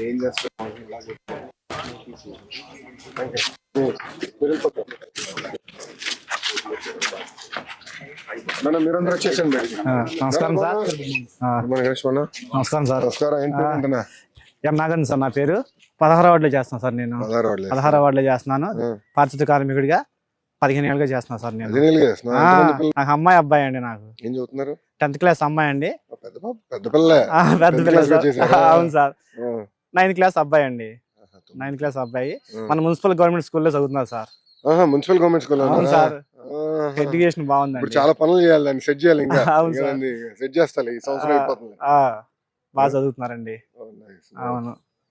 ఏం వచ్చేసండి నమస్కారం సార్. నమస్కారం సార్. నమస్కారం ఎం నాగన్ సార్ నా పేరు? పదహారు వార్డులో చేస్తాను సార్ నేను. పదహారు వార్డులో చేస్తున్నాను. పారిశుద్ధ కార్మికుడిగా. పదిహేను ఏళ్ళుగా చేస్తున్నాను సార్ నేను. చేస్తున్నా? ఆ, నాకు అమ్మాయి అబ్బాయి అండి నాకు. ఏం చదువుతున్నారు? టెన్త్ క్లాస్ అమ్మాయి అండి. పెద్ద పాప పెద్ద పిల్ల ఆ, పెద్ద Tenth పిల్ల class సార్. వచ్చేసారా? అవును సార్. నైన్త్ క్లాస్ అబ్బాయి అండి. నైన్త్ క్లాస్ అబ్బాయి. మన మున్సిపల్ గవర్నమెంట్ స్కూల్లో చదువుతున్నారు సార్. మున్సిపల్ గవర్నమెంట్ స్కూల్ అవును సార్. ఎడ్యుకేషన్ ఇప్పుడు బాగుందండి. చాలా పనులు చేయాలి దాన్ని సెట్ చేయాలి ఇంకా. అవును సార్. సెట్ చేస్తాలి ఈ సంవత్సరం ఆ, అయిపోతుంది. ఆ, బాగా చదువుతున్నారండి. Oh, nice. అవును.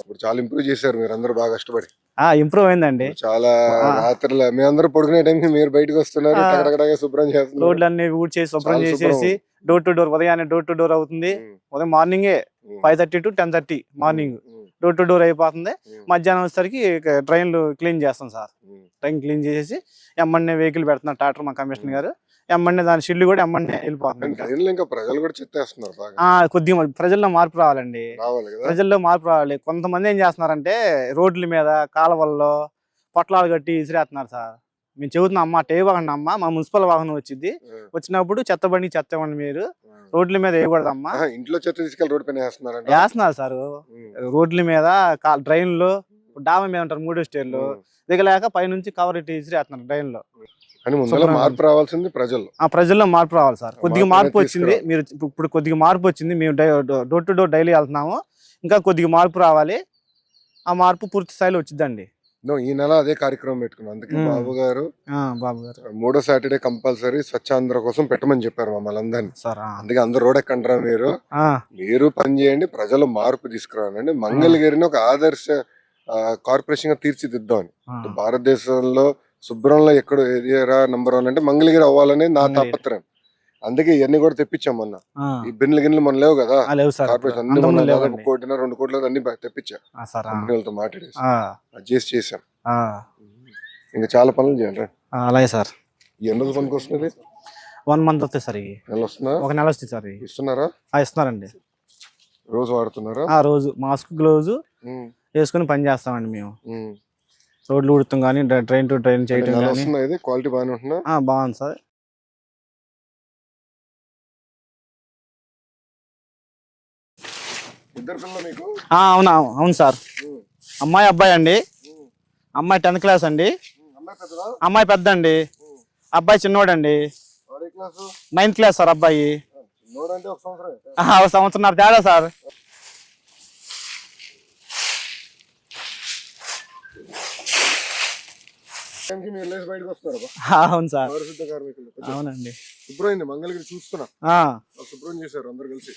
ఇప్పుడు చాలా ఇంప్రూవ్ చేశారు మీరు అందరూ బాగా కష్టపడి. ఆ ఇంప్రూవ్ అయిందండి. చాలా. రాత్రులు మీ అందరూ పడుకునే టైంకి మీరు బయటకు వస్తున్నారు శుభ్రం చేస్తున్నారు. రోడ్లు అన్ని ఊడ్చేసి శుభ్రం చాలా చేసేసి డోర్ టు డోర్ ఉదయాన్నే డోర్ టు డోర్ అవుతుంది. ఉమ్, ఉదయం మార్నింగే ఉమ్, five thirty to ten thirty morning um, door to door అయిపోతుంది. ఉమ్, మధ్యాహ్నం వచ్చేసరికి ట్రైన్లు క్లీన్ చేస్తాం సార్. ఉమ్. ట్రైన్ క్లీన్ చేసేసి ఎమ్మన్నే వెహికల్ పెడుతున్నారు ట్రాక్టర్ మా కమిషనర్ గారు. ఎమ్మన్నే దాని షిల్లు కూడా ఎమ్మన్నే వెళ్ళిపోతుంది ఇంకా. ట్రైన్లో ఇంకా ప్రజలు కూడా చెత్తేస్తున్నారు బాగా. ఆ కొద్దిగా ప్రజల్లో మార్పు రావాలండి. ప్రజల్లో మార్పు రావాలి. కొంతమంది ఏం చేస్తున్నారంటే రోడ్ల మీద కాలువల్లో పొట్లాలు కట్టి ఇసిరేస్తున్నారు సార్. మేము చెబుతున్నాం అమ్మ టే వాహనం అమ్మ మా మున్సిపల్ వాహనం వచ్చింది. వచ్చినప్పుడు చెత్త బండి చెత్త ఇవ్వండి మీరు. రోడ్ల మీద వేయకూడదమ్మా. ఇంట్లో చెత్త తీసుకెళ్ళి పైన వేస్తున్నారు సార్. రోడ్ల మీద డ్రైన్లు డాబా మీద ఉంటారు మూడో స్టేర్లు. దిగలేక పైనుంచి కవర్ ఇట్టి ఇసిరేస్తున్నారు డ్రైన్లో. కానీ ముందర శుభ్రం మార్పు రావాల్సింది ప్రజలు ఆ ప్రజల్లో మార్పు రావాలి సార్ కొద్దిగా మార్పు వచ్చింది. మీరు ఇప్పుడు- కొద్దిగా మార్పు వచ్చింది. మేము డోర్ టు డోర్ డైలీ వెళ్తున్నాము. ఇంకా కొద్దిగా మార్పు రావాలి. ఆ మార్పు పూర్తి స్థాయిలో వచ్చిందండి ఈ నెల అదే కార్యక్రమం పెట్టుకున్నాం. అందుకే. బాబు గారు బాబు గారు. మూడో సాటర్డే కంపల్సరీ స్వచ్ఛాంధ్ర కోసం పెట్టమని చెప్పారు మమ్మల్ని అందరినీ. అందుకే అందరు రోడ్ ఎక్కంటారా మీరు. మీరు పని చేయండి ప్రజలు మార్పు తీసుకురావాలండి. మంగళగిరిని ఒక ఆదర్శ కార్పొరేషన్గా తీర్చిదిద్దామని. ఆ. భారతదేశంలో శుభ్రంలో ఎక్కడ ఏరియా నంబర్ వన్ అంటే మంగళగిరి అవ్వాలని నా. తాపత్రయం. అందుకే ఇవన్నీ కూడా తెప్పించాం మొన్న. ఈ బిన్లు గిన్నెలు మన లేవు కదా? ఆ, లేవు సార్. కార్పొరేషన్ అన్ని దాదాపు. కోటిన్నర రెండు కోట్ల అన్ని బ- తెప్పించా. ఆ, సార్ ఆ. కంపెనీలతో మాట్లాడేసి. అది చేసి. ఇంకా చాలా పనులు చేయాలి అలాగే సార్. ఎన్ని రోజులు పనికి వస్తున్నది వన్ మంత్ వస్తాయి సార్ ఇవి. నెల వస్తున్నా ఒక నెల వస్తాయి సార్ ఇస్తున్నారా? ఆ, ఇస్తున్నారండి. రోజు వాడుతున్నారా? ఆ రోజు మాస్క్ గ్లౌజ్ ఉమ్, వేసుకొని పని చేస్తామండి మేము. రోడ్లు ఉడుతాం కానీ ట్రైన్ టు ట్రైన్ నెల కానీ క్వాలిటీ బాగానే ఉంటుందా? బాగుంది సార్. అవునా అవును సార్. అమ్మాయి అబ్బాయి అండి. అమ్మాయి టెన్త్ క్లాస్ అండి. అమ్మాయి పెద్ద అండి. అబ్బాయి చిన్నోడండి. నైన్త్ క్లాస్ సార్ అబ్బాయి. సంవత్సరం తేడా సార్ టైంకి మీరు లేచి బయటకు వస్తున్నారు అవును సార్. పారిశుద్ధ కార్మికులు. అవునండి. శుభ్రమైంది మంగళగిరి చూస్తున్నా. శుభ్రం చేశారు అందరు కలిసి.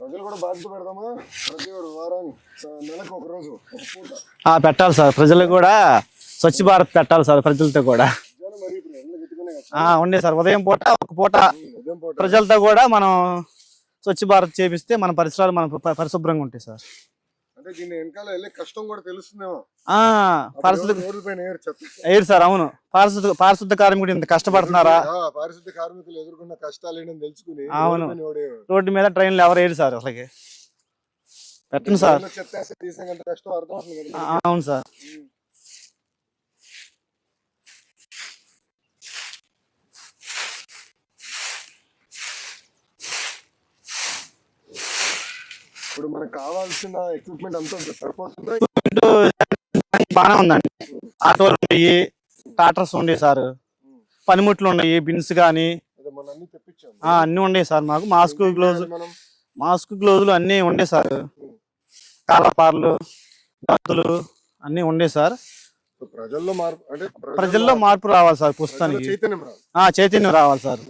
ప్రజలు కూడా బాధ్యత పెడదామా? ప్రతి వారాన్ని నెలకు ఒక రోజు పెట్టాలి సార్. ప్రజలకు కూడా స్వచ్ఛ భారత్ పెట్టాలి సార్ ప్రజలతో కూడా. ఉండే సార్. ఉదయం పూట ఒక పూట? ప్రజలతో కూడా మనం స్వచ్ఛ భారత్ చేపిస్తే మన పరిసరాలు మన పరిశుభ్రంగా ఉంటాయి సార్. అంటే దీని వెనకాల వెళ్ళే కష్టం కూడా తెలుస్తుందేమో. పారిశుద్ధ సార్ అవును. పారిశుద్ధ పారిశుద్ధ కార్మికుడు ఇంత కష్టపడుతున్నారా? పారిశుద్ధ కార్మికులు ఎదుర్కొన్న కష్టాలు ఏంటని తెలుసుకుని అవును. రోడ్డు మీద ట్రైన్లు ఎవరు వేయరు సార్ అసలుకి? పెట్టండి సార్. ట్రైన్లో చెత్త వేస్తే తీసేంత కష్టం అర్థం అవుతుంది కదా ఆ, అవును సార్ ఉమ్. ఇప్పుడు మనకు కావాల్సిన ఎక్విప్మెంట్ అంతా సరిపోతుందా? బాగానే ఉందండి. ఆటోలు ఉన్నాయి టాటర్స్ ఉన్నాయి సార్. పనిముట్లు ఉన్నాయి బిన్స్ కానీ అన్ని ఉన్నాయి సార్ మాకు. మాస్క్ గ్లోవ్స్ మనం? మాస్క్ గ్లోజులు అన్నీ ఉండే సార్. కాలపార్లు దత్తులు అన్నీ ఉండే సార్. ప్రజల్లో మార్పు అంటే ప్రజల్లో మార్పు రావాలి సార్ పుస్తకానికి చైతన్యం రావాలి. సార్.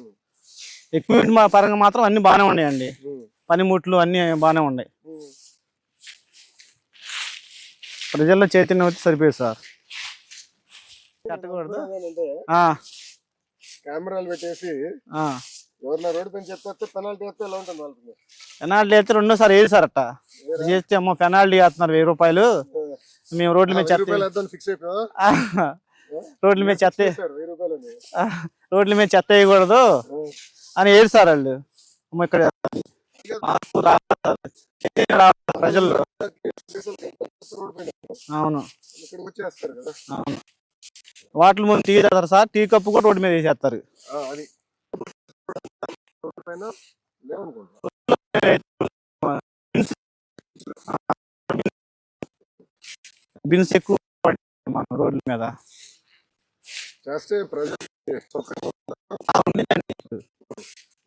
ఎక్విప్మెంట్ పరంగా మాత్రం అన్ని బాగానే ఉన్నాయండి. పనిముట్లు అన్నీ బాగానే ఉన్నాయి ఉమ్. ప్రజల్లో చైతన్యం వచ్చి సరిపోయింది సార్. కట్టకూడదు. కెమెరాలు పెట్టేసి ఆ. ఎవరిన రోడ్డు పైన చెప్తే పెనాల్టీ వేస్తే ఎలా ఉంటుంది వాళ్ళకి పెనాల్టీ అయితే రెండోసారి వేరు సార్ అట్ట. చేస్తే అమ్మో పెనాల్టీ వేస్తున్నారు వెయ్యి రూపాయలు. మేము రోడ్ల మీద చెత్త రూపాయలు వేద్దాం ఫిక్స్ అయిపోయా? ఆ, రోడ్ల మీద చెత్త సార్ రోడ్ల మీద చెత్త వేయకూడదు అని ఏడు సార్ వాళ్ళు. అమ్మో ఇక్కడ మార్పు అవును. వచ్చేస్తారు కదా. అవును. వాటర్ ముందు టీ తాగుతారు సార్. టీ కప్పు కూడా రోడ్డు మీద వేసేస్తారు. అది. బిన్స్ ఎక్కువ మన రోడ్ల మీద. చేస్తే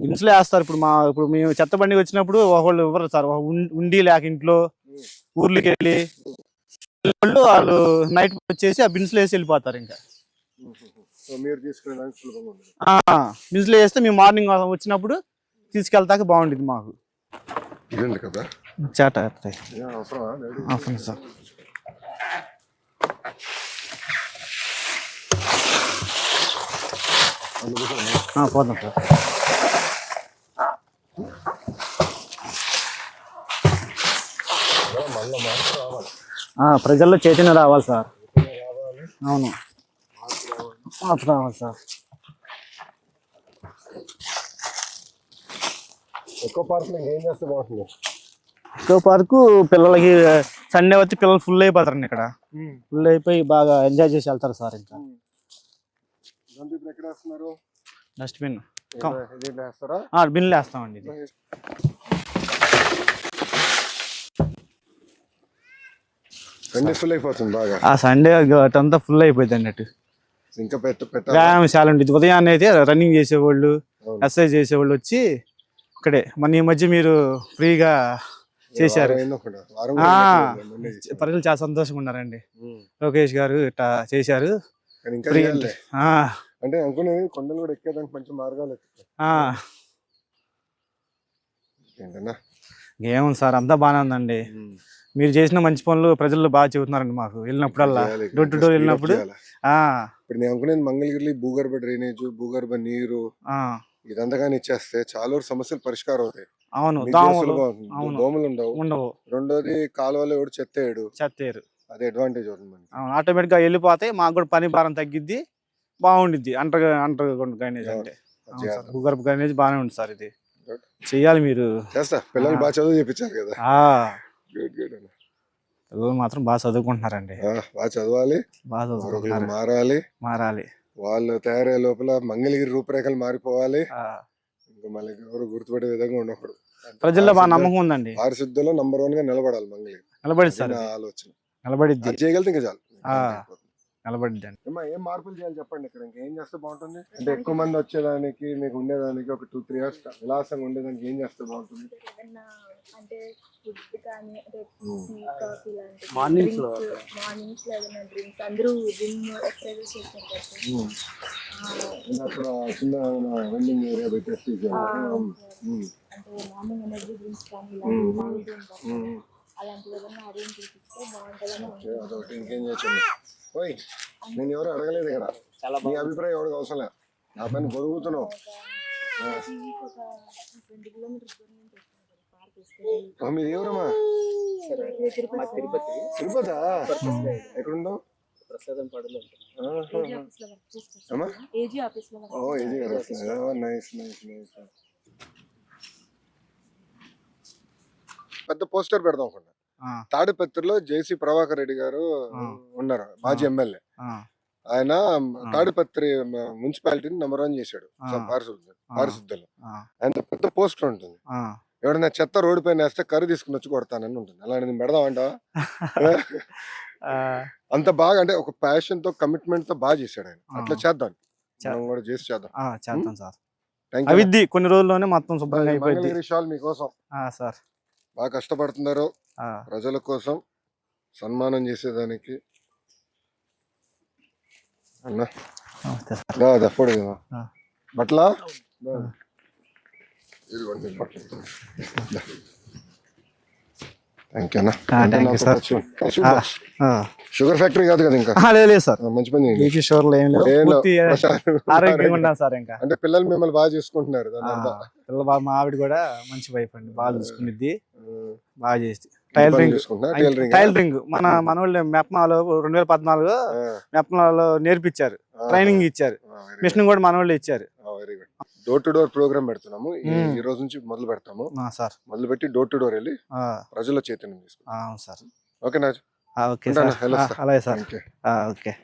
బిన్స్లో వేస్తారు. ఇప్పుడు మా ఇప్పుడు మేము చెత్త బండి వచ్చినప్పుడు ఒకళ్ళు ఇవ్వరు సార్. ఉండి లేక ఇంట్లో ఊర్లకి వెళ్ళి వాళ్ళు వాళ్ళు నైట్ వచ్చేసి ఆ బిన్స్లో వేసి వెళ్ళిపోతారు ఇంకా. బిన్స్లో వేస్తే మేము మార్నింగ్ వచ్చినప్పుడు తీసుకెళ్తాక బాగుండేది మాకు. చేట? అవసరం సార్. పోదాం సార్. మళ్ళా ప్రజల్లో చైతన్యం రావాలి సార్. అవును. మార్పు రావాలి సార్. ఎక్కువ పార్కులు ఇంకేం చేస్తే బాగుంటుంది? ఎక్కువ పార్కు పిల్లలకి సండే వచ్చి పిల్లలు ఫుల్ అయిపోతారండి ఇక్కడ. ఫుల్ అయిపోయి బాగా ఎంజాయ్ చేసి వెళ్తారు సార్ ఇంకా. డస్ట్బిన్ బిన్లు వేస్తామండి అన్ని ఫుల్ అయిపోతుంది బాగా. ఆ సండే అంతా ఫుల్ అయిపోయింది అన్నట్టు. ఇంకా పెట్ట వ్యాయామశాల ఉండేది ఉదయాన్నే అయితే రన్నింగ్ చేసేవాళ్ళు. ఎక్సర్సైజ్ చేసేవాళ్ళు వచ్చి ఇక్కడే. మన ఈ మధ్య మీరు ఫ్రీగా చేశారు. ప్రజలు చాలా సంతోషంగా ఉన్నారండి. లోకేష్ గారు ఇట్లా చేశారు. అంటే అనుకునేది కొండలు కూడా ఎక్కేదానికి మంచి మార్గాలు ఏముంది సార్ అంతా బాగానే ఉందండి. మీరు చేసిన మంచి పనులు ప్రజలు బాగా చెబుతున్నారండి మాకు. వెళ్ళినప్పుడల్లా. డోర్ టు డోర్ వెళ్ళినప్పుడు. ఇప్పుడు నేను అనుకునేది మంగళగిరి భూగర్భ డ్రైనేజ్ భూగర్భ నీరు ఆ, ఇదంతా కానీ ఇచ్చేస్తే చాలా సమస్యలు పరిష్కారం అవుతాయి. అవును కూడా దోమలు ఉండవు. ఉండవు. రెండోది కాలువలో ఎవడు చెత్తేయడు చెత్తేరు అది అడ్వాంటేజ్ అవుతుంది అవును ఆటోమేటిక్గా వెళ్ళిపోతే మాకు కూడా పని భారం తగ్గిద్ది బాగుండిద్ది. అంటర్ అంటర్ డ్రైనేజ్ అంటే. భూగర్భ డ్రైనేజ్ బాగానే ఉంది సార్ ఇది. చెయ్యాలి మీరు. చేస్తా. పిల్లలు. బాగా చదువు చెప్పించారు కదా. గుడ్ గుడ్ అన్న. పిల్లలు మాత్రం బాగా చదువుకుంటున్నారండి. ఆ, బాగా చదవాలి. బాగా చదువుకుంటున్నారు. మారాలి. మారాలి. వాళ్ళు తయారయ్యే లోపల మంగళగిరి రూపురేఖలు మారిపోవాలి. ఆ, ఇంకా మళ్ళీ ఎవరు గుర్తుపడే విధంగా ఉండకూడదు. ప్రజల్లో బాగా నమ్మకం ఉందండి. పారిశుద్ధ్యంలో నంబర్ వన్గా నిలబడాలి మంగళగిరి. నిలబడిద్ది అది సార్. ఆలోచన. నిలబడిద్ది. అది చేయగలిగితే ఇంకా చాలు. ఏమ్మా, ఏం మార్పులు చేయాలి చెప్పండి ఇక్కడ? ఇంకా ఏం చేస్తే బాగుంటుంది? అంటే ఎక్కువ మంది వచ్చేదానికి మీకు ఉండేదానికి ఒక టూ త్రీ ఇయర్స్ విలాసంగా ఉండేదానికి ఏం చేస్తే బాగుంటుంది? అంటే ఫుడ్ కానీ. టీ కాఫీ లాంటి లో. మార్నింగ్స్లో ఏదైనా డ్రింక్స్ అందరూ జిమ్ ఎక్సర్సైజ్ ఉమ్. ఇంకా అక్కడ చిన్న వెండింగ్ ఏరియా పెట్టేసి చేయాలి. ఉమ్. ఉమ్. అంటే మార్నింగ్ ఎనర్జీ డ్రింక్స్ కానీ ఉమ్. ఇలాంటివి తాగుతూ ఉంటారు ఉమ్. అలాంటివి ఏదైనా అరేంజ్ చేసిస్తే బాగుంటుందని ఓకే, అదొకటి ఇంకేం చేయొచ్చు ఓయ్ నేను ఎవరు అడగలేదు ఇక్కడ నీ అభిప్రాయం ఎవరికి అవసరం లేదు నా పని కిలోమీటర్స్ మీది ఎవరమ్మా తిరుపతి. ఎక్కడుండవు? ప్రసాదం పాడలో అమ్మా? ఏజీ ఓ ఇది కదా నైస్ నైస్ నైస్. పెద్ద పోస్టర్ పెడదాం అనుకున్నా. తాడిపత్రిలో జేసీ ప్రభాకర్ రెడ్డి గారు. ఉన్నారు మాజీ. ఎమ్మెల్యే. ఆ, ఆయన తాడిపత్రి మున్సిపాలిటీని నెంబర్ వన్ చేశాడు. పారిశుద్ధ పారిశుద్ధలో ఆయన పెద్ద పోస్టర్ ఉంటుంది. ఎవడైనా చెత్త రోడ్డు పైన వేస్తే కర్రీ తీసుకుని వచ్చి కొడతానని ఉంటుంది. అలాంటిది పెడదాం అంటావా? ఆ, అంత బాగా అంటే ఒక ప్యాషన్తో కమిట్మెంట్తో బాగా చేశాడు ఆయన. అట్లా చేద్దాం. మనం కూడా చేసి చేద్దాం. చేద్దాం సార్. అవిద్ది కొన్ని రోజుల్లోనే మొత్తం శుభ్రంగా అయిపోయింది షాల్ మీకోసం. సార్. బాగా కష్టపడుతున్నారు. ప్రజల కోసం సన్మానం చేసేదానికి. అన్నా. బట్లా థ్యాంక్ యూ అన్న. షుగర్ ఫ్యాక్టరీ కాదు కదా ఇంకా? లేదు లేదు సార్. మంచి పని ఏం లేవు. పూర్తి ప్రశాంతంగా ఆరోగ్యంగా ఉన్నాం సార్ ఇంకా. అంటే పిల్లలు మిమ్మల్ని బాగా చూసుకుంటున్నారు దాని ఆ, అర్థం. పిల్ల బాగా మా ఆవిడ కూడా మంచి వైఫ్ అండి బాగా చూసుకునిద్ది. బాగా చేసి టైలరింగ్ టైలరింగ్ టైలరింగ్ మన మనోళ్ళు మెప్మాలో రెండు వేల పద్నాలుగు మెప్మాలో నేర్పించారు. ట్రైనింగ్ ఇచ్చారు. మిషన్ కూడా మనోళ్ళు ఇచ్చారు. Very good door to door program పెడుతున్నాము. ఈ- రోజు నుంచి మొదలు పెడతాము. సార్. మొదలు పెట్టి డోర్ టు డోర్ వెళ్ళి ప్రజల చైతన్యం తీసుకుంటాం సార్. ఓకేనా? Okay sir. అలాగే సార్. ఓకే.